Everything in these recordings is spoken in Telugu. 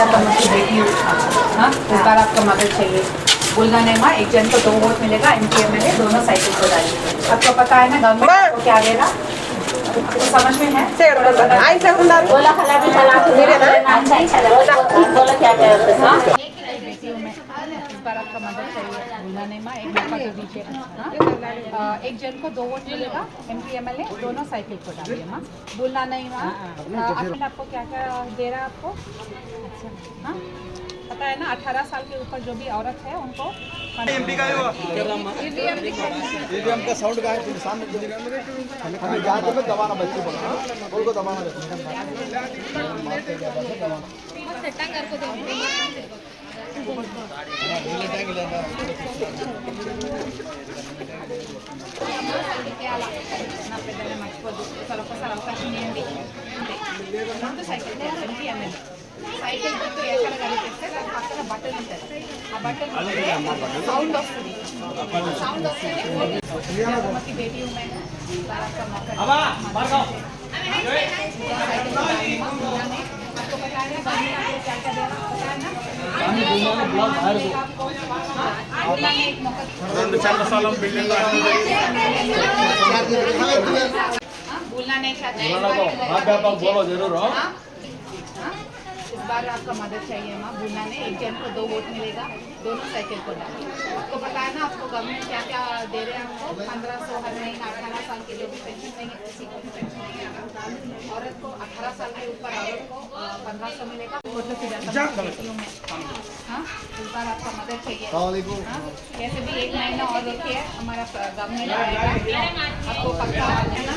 जा तुम मुझे बेटी उठा हाँ इस बार आपका मदद चाहिए बोलना नहीं माँ एक जन को दो वोट मिलेगा M P M L A दोनों साइकिल को डालिए आपको पता है ना गवर्नमेंट को क्या देगा समझ में है बोला बोला क्या मदद चाहिए। बोलना नहीं माँ एक मौका तो दीजिए हाँ? एक जन को दो वोट मिलेगा M P M L A दोनों साइकिल को डालिए माँ। बोलना नहीं माँ। अ, आपको क्या क्या दे रहा है आपको? अच्छा हाँ? पता है ना अठारह साल के ऊपर जो भी औरत है उनको एमपी का। ईवीएम साउंड का है सामने हमें दबाना बच्चे बोला। बोल को दबाना। నా పెద్దలు మర్చిపోద్దు ఒకసారి ఒకసారి అవకాశం ఇవ్వండి అంతే ముందు సైకిల్ ఎంపీ ఎమ్మెల్యే సైకిల్ గుర్తు ఎక్కడ కనిపిస్తే దాని పక్కన బటన్ ఉంటుంది ఆ బటన్ సౌండ్ వస్తుంది సౌండ్ వస్తుంది అమ్మకి బేటీ ఉన్నాయి బాగా రెండు చల్ల స్థలం బిల్డింగ్ हाँ, भूलना नहीं चाहते इस बार हाँ व्यापक बोलो जरूर हो हाँ? हाँ? इस बार आपका मदद चाहिए माँ भूलना नहीं एक जन को दो वोट मिलेगा दोनों साइकिल को डालिए आपको पता है ना आपको गवर्नमेंट क्या क्या दे रहे हैं आपको पंद्रह सौ हर महीना अठारह साल के जो भी पेंशन नहीं है किसी को भी पेंशन नहीं है औरत को अठारह साल के ऊपर औरत को पंद्रह सौ मिलेगा। हाँ इस बार आपका मदद चाहिए। हाँ? कैसे भी एक महीना और रुकिए हमारा गवर्नमेंट आपको पक्का है ना?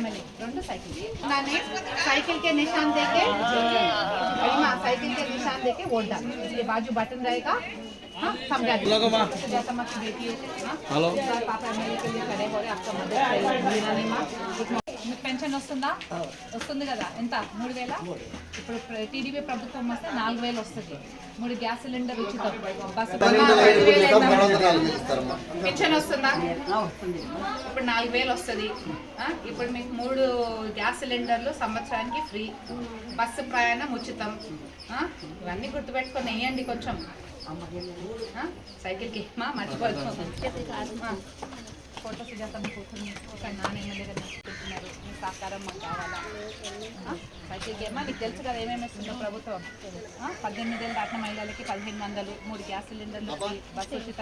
ಎಮ್ಎಲ್ಎ రెండు ಸೈಕಲ್ ನಾನು ಸೈಕಲ್ ಕೆ निशान देके हाँ साइकिल के निशान देके वोट डाल इसके बाजू बटन रहेगा हाँ समझा जैसा मत बेटी है हेलो पापा एमएलए के लिए खड़े हो रहे आपका मदद करेंगे माँ మీకు పెన్షన్ వస్తుందా? వస్తుంది కదా. ఎంత? మూడు వేల? ఇప్పుడు టీడీపీ ప్రభుత్వం వస్తే నాలుగు వేలు వస్తుంది. మూడు గ్యాస్ సిలిండర్ ఉచితం బస్సు పెన్షన్ వస్తుందా? ఇప్పుడు నాలుగు వేలు వస్తుంది. ఇప్పుడు మీకు మూడు గ్యాస్ సిలిండర్లు సంవత్సరానికి ఫ్రీ. బస్సు ప్రయాణం ఉచితం. ఇవన్నీ గుర్తుపెట్టుకొని వేయండి కొంచెం. సైకిల్కి మా మర్చిపోదు ఆ, ఫోటో సుజాత మీ కూతుర్ని ఒక నాన్న మీ సహకారం మాకు కావాలా ప్రతి సైకిల్కి ఏమో నీకు తెలుసు కదా ఏమేమి ఇస్తుందో ప్రభుత్వం పద్దెనిమిది ఏళ్ళు దాటిన మహిళలకి పదిహేను వందలు మూడు గ్యాస్ సిలిండర్లు బస్సు ఉచిత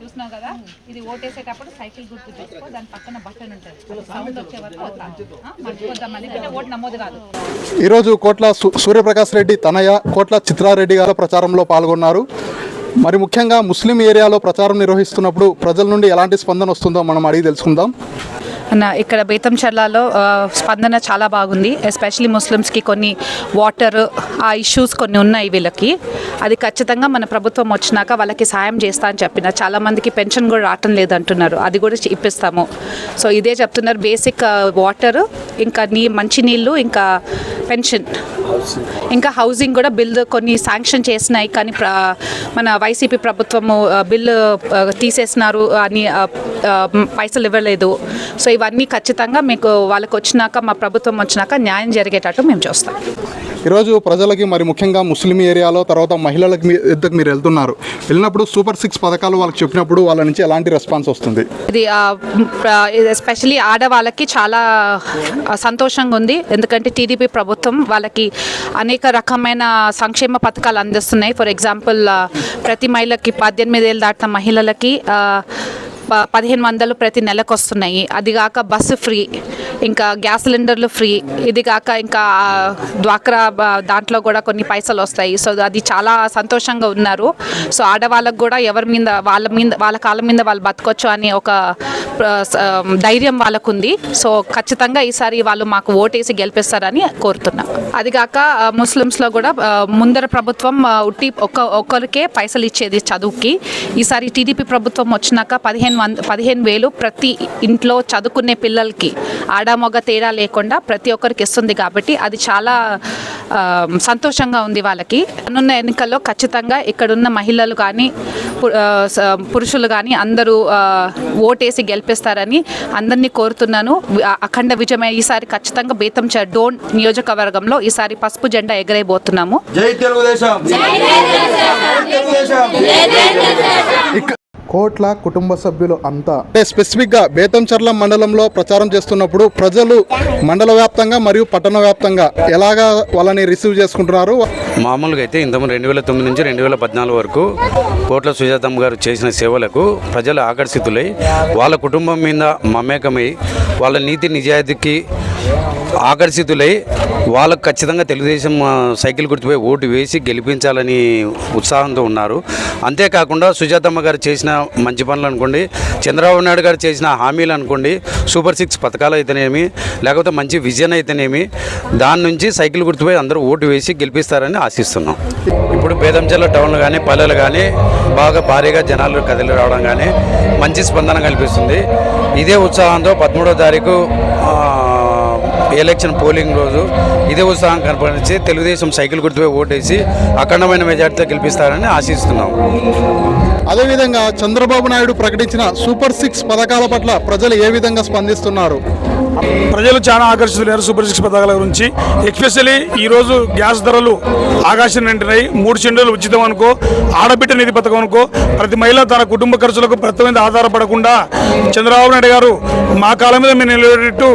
చూసినావు కదా ఇది ఓటేసేటప్పుడు సైకిల్ గుర్తు చూసుకో దాని పక్కన బటన్ ఉంటుంది సౌండ్ వచ్చే వరకు అవుతాం మర్చిపోద్దాం మళ్ళీ ఓటు నమోదు కాదు ఈరోజు కోట్ల సూర్యప్రకాష్ రెడ్డి తనయ కోట్ల చిత్రారెడ్డి గారు ప్రచారంలో పాల్గొన్నారు. మరి ముఖ్యంగా ముస్లిం ఏరియాలో ప్రచారం నిర్వహిస్తున్నప్పుడు ప్రజల నుండి ఎలాంటి స్పందన వస్తుందో మనం అడిగి తెలుసుకుందాం. ఇక్కడ బేతంచెర్లలో ఆ, స్పందన చాలా బాగుంది. ఎస్పెషలీ ముస్లిమ్స్కి కొన్ని వాటర్ ఆ ఇష్యూస్ కొన్ని ఉన్నాయి వీళ్ళకి. అది ఖచ్చితంగా మన ప్రభుత్వం వచ్చినాక వాళ్ళకి సాయం చేస్తా అని చెప్పిన. చాలామందికి పెన్షన్ కూడా రావటం లేదంటున్నారు. అది కూడా ఇప్పిస్తాము. సో ఇదే చెప్తున్నారు. బేసిక్ వాటర్ ఇంకా నీ మంచినీళ్ళు ఇంకా పెన్షన్. ఇంకా హౌసింగ్ కూడా బిల్ కొన్ని శాంక్షన్ చేసినాయి. కానీ ప్ర- మన వైసీపీ ప్రభుత్వము బిల్ బిల్లు తీసేసినారు అని పైసలు ఇవ్వలేదు. సో ఇవన్నీ ఖచ్చితంగా మీకు వాళ్ళకి వచ్చినాక మా ప్రభుత్వం వచ్చినాక న్యాయం జరిగేటట్టు మేము చూస్తాం. ఈరోజు ప్రజలకి మరి ముఖ్యంగా ముస్లిం ఏరియాలో తర్వాత మహిళలకు మీ ఇద్దరికి మీరు వెళ్తున్నారు. వెళ్ళినప్పుడు సూపర్ సిక్స్ పథకాలు వాళ్ళకి చెప్పినప్పుడు వాళ్ళ నుంచి ఎలాంటి రెస్పాన్స్ వస్తుంది? ఇది ఎస్పెషలీ ఆడవాళ్ళకి చాలా సంతోషంగా ఉంది. ఎందుకంటే టీడీపీ ప్రభుత్వం వాళ్ళకి అనేక రకమైన సంక్షేమ పథకాలు అందిస్తున్నాయి. ఫర్ ఎగ్జాంపుల్ ప్రతి మహిళకి పద్దెనిమిది ఏళ్ళు దాటిన మహిళలకి పదిహేను వందలు ప్రతి నెలకు వస్తున్నాయి అది కాక బస్సు ఫ్రీ. ఇంకా గ్యాస్ సిలిండర్లు ఫ్రీ. ఇది కాక ఇంకా డ్వాక్రా దాంట్లో కూడా కొన్ని పైసలు వస్తాయి. సో అది చాలా సంతోషంగా ఉన్నారు. సో ఆడవాళ్ళకు కూడా ఎవరి మీద వాళ్ళ మీద వాళ్ళ కాళ్ళ మీద వాళ్ళు బతకొచ్చు అని ఒక ధైర్యం వాళ్ళకుంది. సో ఖచ్చితంగా ఈసారి వాళ్ళు మాకు ఓటేసి గెలిపిస్తారని కోరుతున్నాం. అది కాక ముస్లిమ్స్లో కూడా ముందర ప్రభుత్వం ఉట్టి ఒక్క ఒక్కరికే పైసలు ఇచ్చేది చదువుకి. ఈసారి టీడీపీ ప్రభుత్వం వచ్చినాక పదిహేను వంద పదిహేను వేలు ప్రతి ఇంట్లో చదువుకునే పిల్లలకి ఆడ మగ తేడా లేకుండా ప్రతి ఒక్కరికి ఇస్తుంది కాబట్టి అది చాలా సంతోషంగా ఉంది వాళ్ళకి. రానున్న ఎన్నికల్లో ఖచ్చితంగా ఇక్కడున్న మహిళలు కానీ పు- ఆ, స- పురుషులు కానీ అందరూ ఓటేసి గెలిపిస్తారని అందరినీ కోరుతున్నాను. అఖండ విజయమే. ఈసారి ఖచ్చితంగా బేతంచ డోన్ నియోజకవర్గంలో ఈసారి పసుపు జెండా ఎగరేయబోతున్నాము. జై తెలుగుదేశం. తెలుగుదేశం. కోట్ల కుటుంబ సభ్యులు అంతా. అంటే స్పెసిఫిక్గా బేతంచర్ల మండలంలో ప్రచారం చేస్తున్నప్పుడు ప్రజలు మండల వ్యాప్తంగా మరియు పట్టణ వ్యాప్తంగా ఎలాగా వాళ్ళని రిసీవ్ చేసుకుంటున్నారు? మామూలుగా అయితే ఇంతకుముందు రెండు వేల తొమ్మిది నుంచి రెండు వేల పద్నాలుగు వరకు కోట్ల సుజాతమ్మ గారు చేసిన సేవలకు ప్రజలు ఆకర్షితులై వాళ్ళ కుటుంబం మీద మమేకమై వాళ్ళ నీతి నిజాయితీకి ఆకర్షితులై వాళ్ళకు ఖచ్చితంగా తెలుగుదేశం సైకిల్ గుర్తుపై ఓటు వేసి గెలిపించాలని ఉత్సాహంతో ఉన్నారు. అంతేకాకుండా సుజాతమ్మ గారు చేసిన మంచి పనులు అనుకోండి. చంద్రబాబు నాయుడు గారు చేసిన హామీలు అనుకోండి సూపర్ సిక్స్ పథకాలు అయితేనేమి లేకపోతే మంచి విజన్ అయితేనేమి దాని నుంచి సైకిల్ గుర్తుపై అందరూ ఓటు వేసి గెలిపిస్తారని ఆశిస్తున్నాం. ఇప్పుడు బేదంచెల టౌన్లు కానీ పల్లెలు కానీ బాగా భారీగా జనాలు కదిలి రావడం కానీ మంచి స్పందన కల్పిస్తుంది. ఇదే ఉత్సాహంతో పదమూడో తారీఖు ఎలక్షన్ పోలింగ్ రోజు ఇదే ఉత్సాహం కనపరిచి తెలుగుదేశం సైకిల్ గుర్తుపై ఓటేసి అఖండమైన మెజార్టీతో గెలిపిస్తారని ఆశిస్తున్నాం. అదేవిధంగా చంద్రబాబు నాయుడు ప్రకటించిన సూపర్ సిక్స్ పథకాల పట్ల ప్రజలు ఏ విధంగా స్పందిస్తున్నారు? ప్రజలు చాలా ఆకర్షితులయ్యారు సూపర్ సిక్స్ పథకాల గురించి. ఎస్పెషల్లీ ఈరోజు గ్యాస్ ధరలు ఆకాశం నింటున్నాయి మూడు చెండులు ఉచితం అనుకో ఆడబిడ్డ నిధి పథకం అనుకో ప్రతి మహిళ తన కుటుంబ ఖర్చులకు ప్రతి మీద ఆధారపడకుండా చంద్రబాబు నాయుడు గారు మా కాలం మీద మేము నిలబెట్టు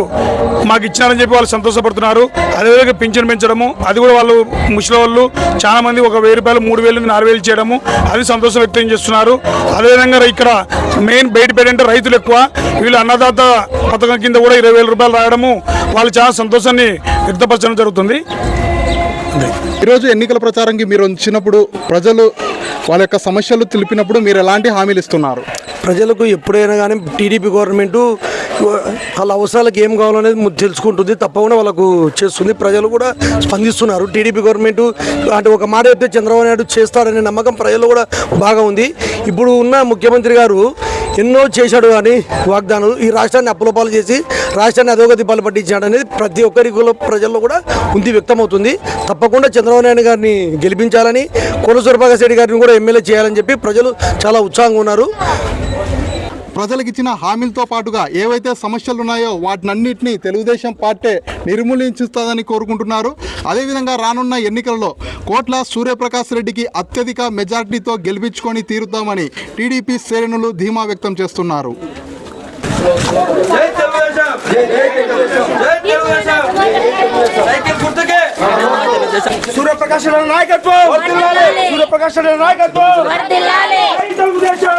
మాకు ఇచ్చినారని చెప్పి వాళ్ళు సంతోషపడుతున్నారు. అదేవిధంగా పింఛన్ పెంచడము అది కూడా వాళ్ళు ముసలి వాళ్ళు చాలా మంది ఒక వెయ్యి రూపాయలు మూడు వేలు నాలుగు వేలు చేయడము అది సంతోషం వ్యక్తం చేస్తున్నారు. అదేవిధంగా ఇక్కడ మెయిన్ బయట పెట్టంటే రైతులు ఎక్కువ వీళ్ళు అన్నదాత పథకం కింద కూడా ఇరవై వేల రూపాయలు రావడము వాళ్ళు చాలా సంతోషాన్ని వ్యక్తపరచడం జరుగుతుంది. ఈరోజు ఎన్నికల ప్రచారంకి మీరు వచ్చినప్పుడు ప్రజలు వాళ్ళ యొక్క సమస్యలు తెలిపినప్పుడు మీరు ఎలాంటి హామీలు ఇస్తున్నారు? ప్రజలకు ఎప్పుడైనా కానీ టీడీపీ గవర్నమెంట్ వాళ్ళ అవసరాలకు ఏం కావాలనేది తెలుసుకుంటుంది తప్పకుండా వాళ్ళకు చేస్తుంది. ప్రజలు కూడా స్పందిస్తున్నారు. టీడీపీ గవర్నమెంట్ అంటే ఒక మాట చెప్తే చంద్రబాబు నాయుడు చేస్తాడనే నమ్మకం ప్రజల్లో కూడా బాగా ఉంది. ఇప్పుడు ఉన్న ముఖ్యమంత్రి గారు ఎన్నో చేశాడు అని వాగ్దానాలు ఈ రాష్ట్రాన్ని అప్పులపాలు చేసి రాష్ట్రాన్ని అధోగతి పాలు పట్టించాడు అనేది ప్రతి ఒక్కరి ప్రజల్లో కూడా ఉంది వ్యక్తమవుతుంది. తప్పకుండా చంద్రబాబు నాయుడు గారిని గెలిపించాలని కోన రెడ్డి గారిని కూడా ఎమ్మెల్యే చేయాలని చెప్పి ప్రజలు చాలా ఉత్సాహంగా ఉన్నారు. ప్రజలకు ఇచ్చిన హామీలతో పాటుగా ఏవైతే సమస్యలు ఉన్నాయో వాటినన్నింటినీ తెలుగుదేశం పార్టీ నిర్మూలించుతుందని కోరుకుంటున్నారు. అదేవిధంగా రానున్న ఎన్నికల్లో కోట్ల సూర్యప్రకాష్ రెడ్డికి అత్యధిక మెజార్టీతో గెలిపించుకొని తీరుతామని టీడీపీ శ్రేణులు ధీమా వ్యక్తం చేస్తున్నారు. జై తెలుగుదేశం జై తెలుగుదేశం జై తెలుగుదేశం! సైకిల్ గుర్తుకే సూర్యప్రకాశ్ నాయకత్వం సూర్యప్రకాశ్ నాయకత్వం వర్ధిల్లాలి. తెలుగుదేశం!